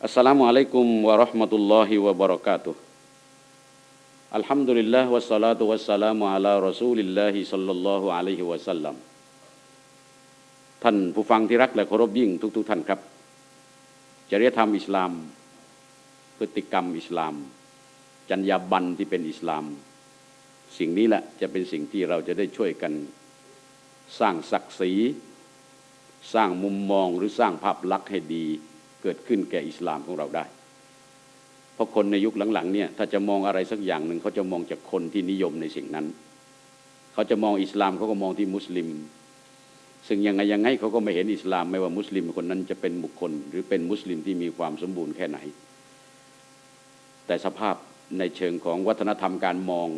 Assalamualaikum warahmatullahi wabarakatuh. Alhamdulillah wassalatu wassalamu ala Rasulillah sallallahu alaihi wasallam. ท่านผู้ฟังที่รักและเคารพยิ่งทุกๆทท่านครับ จริยธรรมอิสลาม พฤติกรรมอิสลามจรรยาบรรณที่เป็นอิสลาม สิ่งนี้แหละจะเป็นสิ่งที่เราจะได้ช่วยกัน สร้างศักดิ์ศรี สร้างมุมมองหรือสร้างภาพลักษณ์ให้ดี เกิดขึ้นแก่อิสลามของเราได้ เพราะคนในยุคหลังๆเนี่ยถ้าจะมองอะไรสักอย่างหนึ่งเขาจะมองจากคนที่นิยมในสิ่งนั้น เขาจะมองอิสลามเขาก็มองที่มุสลิม ซึ่งยังไงยังไงเขาก็ไม่เห็นอิสลามไม่ว่ามุสลิมคนนั้นจะเป็นบุคคล หรือเป็นมุสลิมที่มีความสมบูรณ์แค่ไหน แต่สภาพในเชิงของวัฒนธรรมการมอง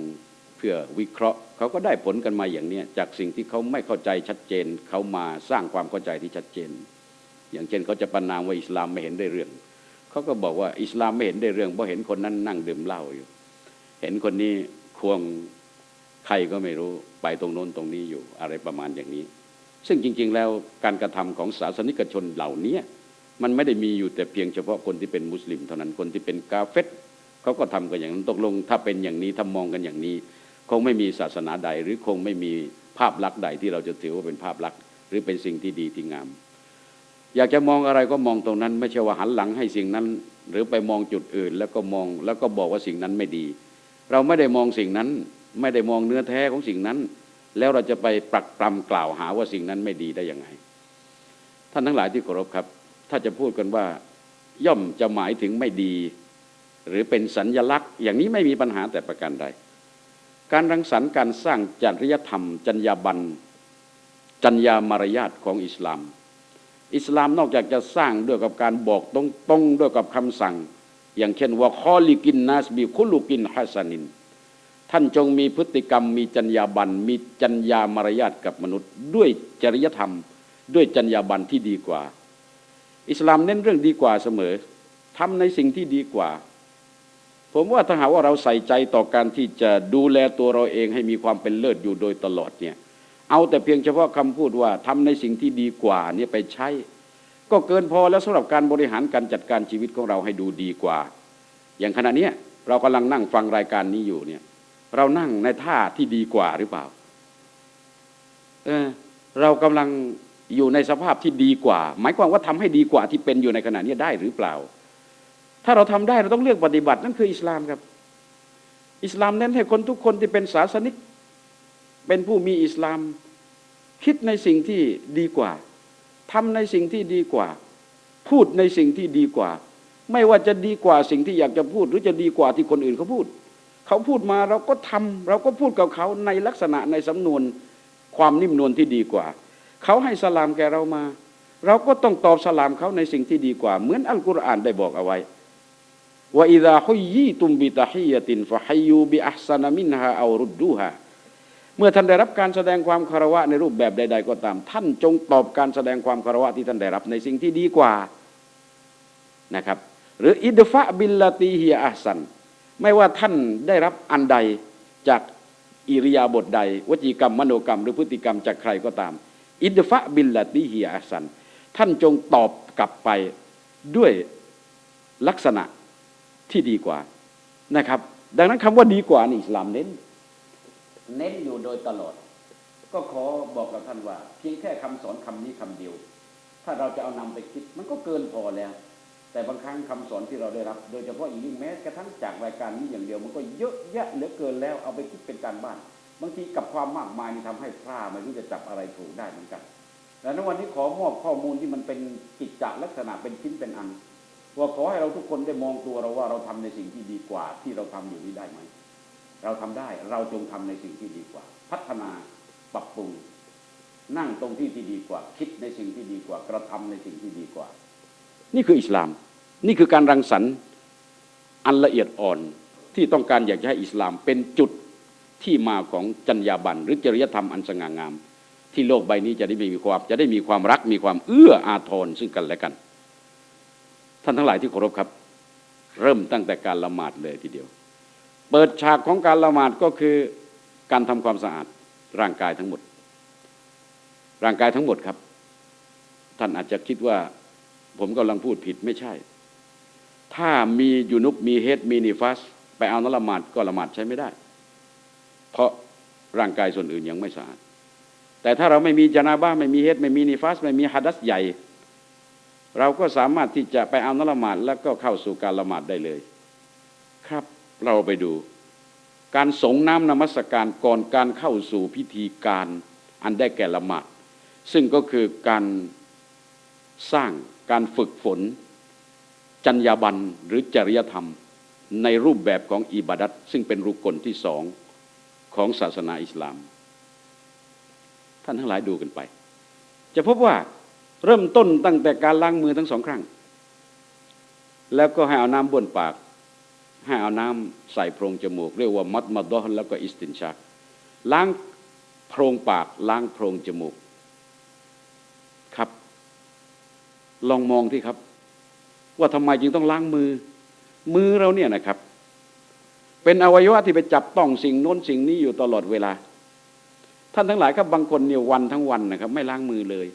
เพื่อวิเคราะห์เขาก็ได้ผลกันมาอย่างนี้จากสิ่งที่เขาไม่เข้าใจชัดเจนเขามาสร้างความเข้าใจที่ชัดเจน อย่างเช่นเขาจะประนามว่าอิสลามไม่เห็นได้เรื่องเขาก็บอกว่าอิสลามไม่เห็นได้เรื่องเพราะเห็นคนนั้นนั่งดื่มเหล้าอยู่ เห็นคนนี้ควงใครก็ไม่รู้ไปตรงโน้นตรงนี้อยู่อะไรประมาณอย่างนี้ ซึ่งจริง ๆ แล้วการกระทำของศาสนิกชนเหล่านี้มันไม่ได้มีอยู่แต่เพียงเฉพาะคนที่เป็นมุสลิมเท่านั้นคนที่เป็นกาเฟตเขาก็ทำกันอย่างนั้นตกลง ถ้าเป็นอย่างนี้ถ้ามองกันอย่างนี้ คงไม่มีศาสนาใด หรือคงไม่มีภาพลักษณ์ใดที่เราจะถือว่าเป็นภาพลักษณ์ หรือเป็นสิ่งที่ดีที่งาม อยากจะมองอะไรก็มองตรงนั้น ไม่ใช่ว่าหันหลังให้สิ่งนั้น หรือไปมองจุดอื่น แล้วก็มองแล้วก็บอกว่าสิ่งนั้นไม่ดี เราไม่ได้มองสิ่งนั้น ไม่ได้มองเนื้อแท้ของสิ่งนั้น แล้วเราจะไปปรักปรำกล่าวหาว่าสิ่งนั้นไม่ดีได้ยังไง ท่านทั้งหลายที่เคารพครับ ถ้าจะพูดกันว่า ย่อมจะหมายถึงไม่ดี หรือเป็นสัญญลักษณ์ อย่างนี้ไม่มีปัญหาแต่ประการใดการรังสรรค์การสร้างจริยธรรม จรรยาบรรณจรรยามารยาทของอิสลาม อิสลามนอกจากจะสร้างด้วยกับการบอกตรงๆด้วยกับคำสั่ง อย่างเช่นว่าคอลิกินนาสบีคุลุกินฮัสนิน ท่านจงมีพฤติกรรม มีจัญญาบันมีจัญญามารยาทกับมนุษย์ ด้วยจริยธรรม ด้วยจัญญาบันที่ดีกว่า อิสลามเน้นเรื่องดีกว่าเสมอทำในสิ่งที่ดีกว่า ผมว่าถ้าหากว่าเราใส่ใจต่อการที่จะดูแลตัวเราเองให้มีความเป็นเลิศอยู่โดยตลอดเนี่ย เอาแต่เพียงเฉพาะคำพูดว่าทำในสิ่งที่ดีกว่านี่ไปใช้ ก็เกินพอแล้วสำหรับการบริหารการจัดการชีวิตของเราให้ดูดีกว่า อย่างขณะนี้เรากำลังนั่งฟังรายการนี้อยู่เนี่ยเรานั่งในท่าที่ดีกว่าหรือเปล่าเออเรากำลังอยู่ในสภาพที่ดีกว่า หมายความว่าทำให้ดีกว่าที่เป็นอยู่ในขณะนี้ได้หรือเปล่า ถ้าเราทำได้เราต้องเลือกปฏิบัตินั่นคืออิสลามครับ อิสลามเน้นให้คนทุกคนที่เป็นศาสนิก เป็นผู้มีอิสลาม คิดในสิ่งที่ดีกว่าทำในสิ่งที่ดีกว่า พูดในสิ่งที่ดีกว่า ไม่ว่าจะดีกว่าสิ่งที่อยากจะพูด หรือจะดีกว่าที่คนอื่นเขาพูด เขาพูดมาเราก็ทำเราก็พูดกับเขาในลักษณะในสำนวนความนิ่มนวลที่ดีกว่า เขาให้สลามแกเรามา เราก็ต้องตอบสลามเขาในสิ่งที่ดีกว่า เหมือนอัลกุรอานได้บอกเอาไว้ว่าอิดาฮุยีตุมบิตาฮียตินฟะฮัยูบิอัซานามินฮาอารุดดูฮา เมื่อท่านได้รับการแสดงความคารวะในรูปแบบใด ๆ ก็ตาม ท่านจงตอบการแสดงความคารวะที่ท่านได้รับในสิ่งที่ดีกว่านะครับ หรืออิดฟะบิลลตีฮีอัสันไม่ว่าท่านได้รับอันใดจากอิริยาบถใด วจีกรรมมโนกรรม หรือพฤติกรรมจากใครก็ตาม อิดฟะบิลลตีฮีอัสันท่านจงตอบกลับไปด้วยลักษณะที่ดีกว่านะครับ ดังนั้นคำว่าดีกว่านี่อิสลามเน้น เน้นอยู่โดยตลอด ก็ขอบอกกับท่านว่า เพียงแค่คำสอนคำนี้คำเดียว ถ้าเราจะเอานำไปคิด มันก็เกินพอแล้ว แต่บางครั้งคำสอนที่เราได้รับ โดยเฉพาะอย่างยิ่งแม้กระทั่งจากรายการนี้อย่างเดียว มันก็เยอะแยะเหลือเกินแล้วเอาไปคิดเป็นการบ้าน บางทีกับความมากมายนี่ทำให้พลาดไม่รู้จะจับอะไรถูกได้เหมือนกันแต่ในวันนี้ขอมอบข้อมูลที่มันเป็นกิจจลักษณะเป็นชิ้นเป็นอันว่าขอให้เราทุกคนได้มองตัวเราว่าเราทำในสิ่งที่ดีกว่าที่เราทำอยู่นี้ได้ไหม เราทำได้เราจงทำในสิ่งที่ดีกว่า พัฒนาปรับปรุง นั่งตรงที่ที่ดีกว่า คิดในสิ่งที่ดีกว่า กระทำในสิ่งที่ดีกว่า นี่คืออิสลาม นี่คือการรังสรรค์อันละเอียดอ่อนที่ต้องการอยากจะให้อิสลามเป็นจุดที่มาของจัญญาบันหรือจริยธรรมอันสง่างาม ที่โลกใบนี้จะได้มีความจะได้มีความรักมีความเอื้ออาทรซึ่งกันและกัน ท่านทั้งหลายที่เคารพครับ เริ่มตั้งแต่การละหมาดเลยทีเดียว เปิดฉากของการละหมาดก็คือการทำความสะอาดร่างกายทั้งหมด ร่างกายทั้งหมดครับ ท่านอาจจะคิดว่าผมกำลังพูดผิดไม่ใช่ ถ้ามียูนุบมีเฮดมีนิฟัส ไปเอานละหมาดก็ละหมาดใช้ไม่ได้ เพราะร่างกายส่วนอื่นยังไม่สะอาด แต่ถ้าเราไม่มีจานาบ้าไม่มีเฮดไม่มีนิฟัส ไม่มีฮัดัสใหญ่ เราก็สามารถที่จะไปเอานละหมาดแล้วก็เข้าสู่การละหมาดได้เลย เราไปดู การสงน้ำนมัสการก่อนการเข้าสู่พิธีการอันได้แก่ละหมาดซึ่งก็คือการสร้างการฝึกฝนจรรยาบรรณหรือจริยธรรม ในรูปแบบของอิบาดัตซึ่งเป็นรุกลที่สองของศาสนาอิสลาม ท่านทั้งหลายดูกันไป จะพบว่าเริ่มต้นตั้งแต่การล้างมือทั้งสองครั้ง แล้วก็ให้เอาน้ำบ้วนปาก ให้เอาน้ำใส่โพรงจมูก เรียกว่ามัดมัดดอนแล้วก็อิสตินชัก ล้างโพรงปากล้างโพรงจมูกครับ ลองมองที่ครับ ว่าทำไมจึงต้องล้างมือ มือเราเนี่ยนะครับ เป็นอวัยวะที่ไปจับต้องสิ่งโน้นสิ่งนี้อยู่ตลอดเวลา ท่านทั้งหลายครับบางคนเนี่ยวันทั้งวันนะครับ ไม่ล้างมือเลย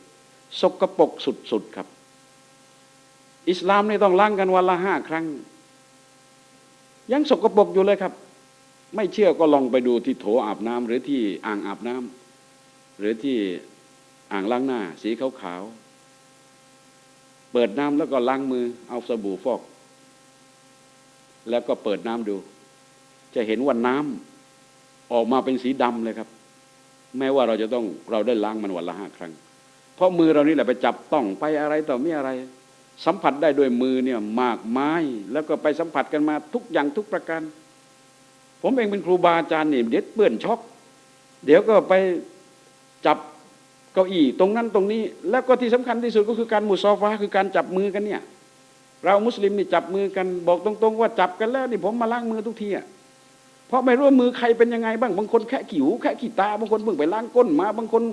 สกปรกสุดๆครับ อิสลามนี่ต้องล้างกันวันละห้าครั้ง ยังสกปรกอยู่เลยครับ ไม่เชื่อก็ลองไปดูที่โถอาบน้ำหรือที่อ่างอาบน้ำหรือที่อ่างล้างหน้า สีขาวๆเปิดน้ำแล้วก็ล้างมือเอาสบู่ฟอก แล้วก็เปิดน้ำดู จะเห็นว่าน้ำออกมาเป็นสีดำเลยครับ แม้ว่าเราจะต้องเราได้ล้างมันวันละห้าครั้ง เพราะมือเรานี่แหละไปจับต้องไปอะไรต่อมีอะไร สัมผัสได้ด้วยมือเนี่ยมากไม้แล้วก็ไปสัมผัสกันมาทุกอย่างทุกประการ ผมเองเป็นครูบาอาจารย์เนี่ยเด็ดเปื้อนช็อก เดี๋ยวก็ไปจับเก้าอี้ตรงนั้นตรงนี้ แล้วก็ที่สำคัญที่สุดก็คือการมุซอฟาคือการจับมือกันเนี่ยเรามุสลิมนี่จับมือกันบอกตรงๆ ว่าจับกันแล้วนี่ผมมาล้างมือทุกทีอะเพราะไม่รู้มือใครเป็นยังไงบ้างบางคนแค่ขิวแค่ขีตาบางคนเพิ่งไปล้างก้นมาบางคน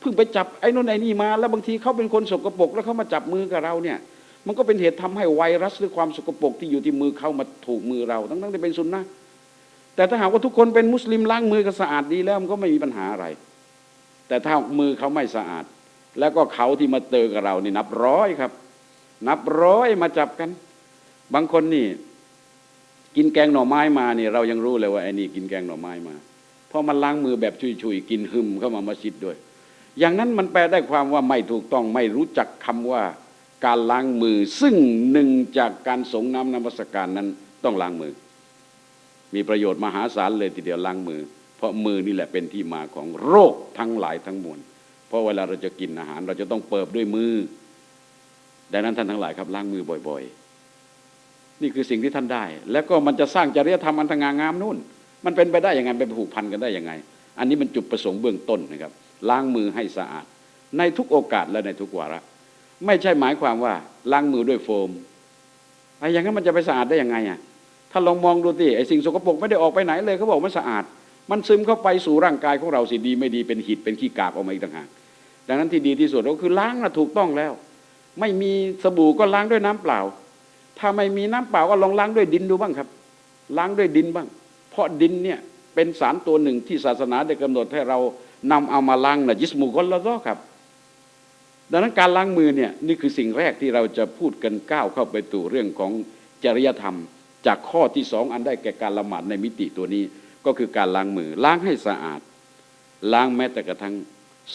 เพิ่งไปจับไอ้นู่นไอ้นี่มา แล้วบางทีเขาเป็นคนสกปรกแล้วเขามาจับมือกับเราเนี่ย มันก็เป็นเหตุทำให้ไวรัสหรือความสกปรกที่อยู่ที่มือเขามาถูกมือเราทั้งๆที่เป็นซุนนะแต่ถ้าหากว่าทุกคนเป็นมุสลิมล้างมือกันสะอาดดีแล้วมันก็ไม่มีปัญหาอะไร แต่ถ้ามือเขาไม่สะอาด แล้วก็เขาที่มาเจอกับเรานี่นับร้อยครับ นับร้อยมาจับกัน บางคนนี่กินแกงหน่อไม้มาเนี่ยเรายังรู้เลยว่าไอ้นี่กินแกงหน่อไม้มาเพราะมันล้างมือแบบชุยๆกินหึมเข้ามามัสยิดด้วย อย่างนั้นมันแปลได้ความว่าไม่ถูกต้องไม่รู้จักคำว่าการล้างมือ ซึ่งหนึ่งจากการสงน้ำนมัสการนั้นต้องล้างมือ มีประโยชน์มหาศาลเลยทีเดียวล้างมือ เพราะมือนี่แหละเป็นที่มาของโรคทั้งหลายทั้งมวลเพราะเวลาเราจะกินอาหาร เราจะต้องเปิบด้วยมือ ดังนั้นท่านทั้งหลายครับล้างมือบ่อย ๆ นี่คือสิ่งที่ท่านได้ แล้วก็มันจะสร้างจริยธรรมอันทงางามนู่น มันเป็นไปได้ยังไงไปผูกพันกันได้ยังไง อันนี้มันจุดประสงค์เบื้องต้นนะครับ ล้างมือให้สะอาด ในทุกโอกาสและในทุกวาระ ไม่ใช่หมายความว่าล้างมือด้วยโฟมไอ้อย่างนั้นมันจะไปสะอาดได้ยังไงอะถ้าลองมองดูสิไอ้สิ่งสกปรกไม่ได้ออกไปไหนเลยเขาบอกมันสะอาด มันซึมเข้าไปสู่ร่างกายของเราสิดีไม่ดีเป็นหิดเป็นขี้กากออกมาอีกต่างหากดังนั้นที่ดีที่สุดก็คือล้างนะถูกต้องแล้ว ไม่มีสบู่ก็ล้างด้วยน้ำเปล่า ถ้าไม่มีน้ำเปล่าก็ลองล้างด้วยดินดูบ้างครับ ล้างด้วยดินบ้าง เพราะดินเนี่ยเป็นสารตัวหนึ่งที่ศาสนาได้กำหนดให้เรา นำเอามาล้างนะยิสมุกลละซอครับ ดังนั้นการล้างมือเนี่ยนี่คือสิ่งแรกที่เราจะพูดกันก้าวเข้าไปตู่เรื่องของจริยธรรม จากข้อที่สองอันได้แก่การละหมาดในมิติตัวนี้ก็คือการล้างมือล้างให้สะอาด ล้างแม้แต่กระทั่ง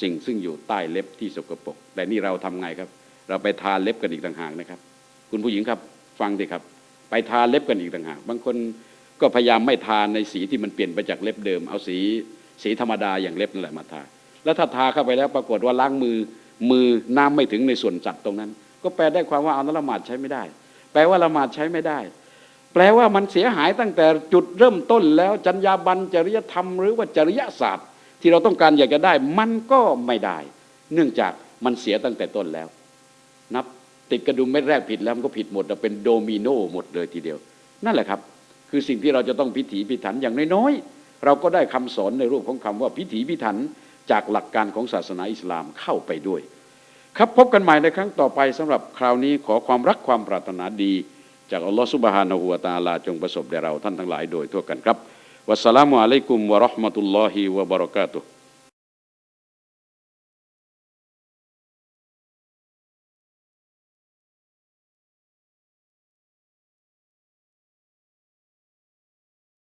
สิ่งซึ่งอยู่ใต้เล็บที่สกปรกแต่นี่เราทำไงครับ เราไปทาเล็บกันอีกต่างหากนะครับ คุณผู้หญิงครับฟังสิครับ ไปทาเล็บกันอีกต่างหากบางคนก็พยายามไม่ทาในสีที่มันเปลี่ยนไปจากเล็บเดิม เอาสี สีธรรมดาอย่างเล็บนั่นแหละมาทา แล้วถ้าทาเข้าไปแล้วปรากฏว่าล้างมือมือน้ำไม่ถึงในส่วนจัดตรงนั้น ก็แปลได้ความว่าเอานั้นละหมาดใช้ไม่ได้ แปลว่าละหมาดใช้ไม่ได้ แปลว่ามันเสียหายตั้งแต่จุดเริ่มต้นแล้วจรรยาบรรณจริยธรรมหรือว่าจริยศาสตร์ ที่เราต้องการอยากจะได้ มันก็ไม่ได้ เนื่องจากมันเสียตั้งแต่ต้นแล้ว นับติดกระดุมเม็ดแรกผิดแล้วมันก็ผิดหมดเป็นโดมิโนหมดเลยทีเดียว นั่นแหละครับ คือสิ่งที่เราจะต้องพิถีพิถันอย่างน้อยๆ เราก็ได้คำสอนในรูปของคำว่าพิถีพิถันจากหลักการของศาสนาอิสลามเข้าไปด้วย ครับพบกันใหม่ในครั้งต่อไปสำหรับคราวนี้ขอความรักความปรารถนาดี จากอัลลอฮฺสุบฮานะฮูวะตาลาจงประสบแด่เราท่านทั้งหลายโดยทั่วกันครับวัสสลามุอะลัยกุมวะราะห์มะตุลลอฮิวะบะเราะกาตุฮ์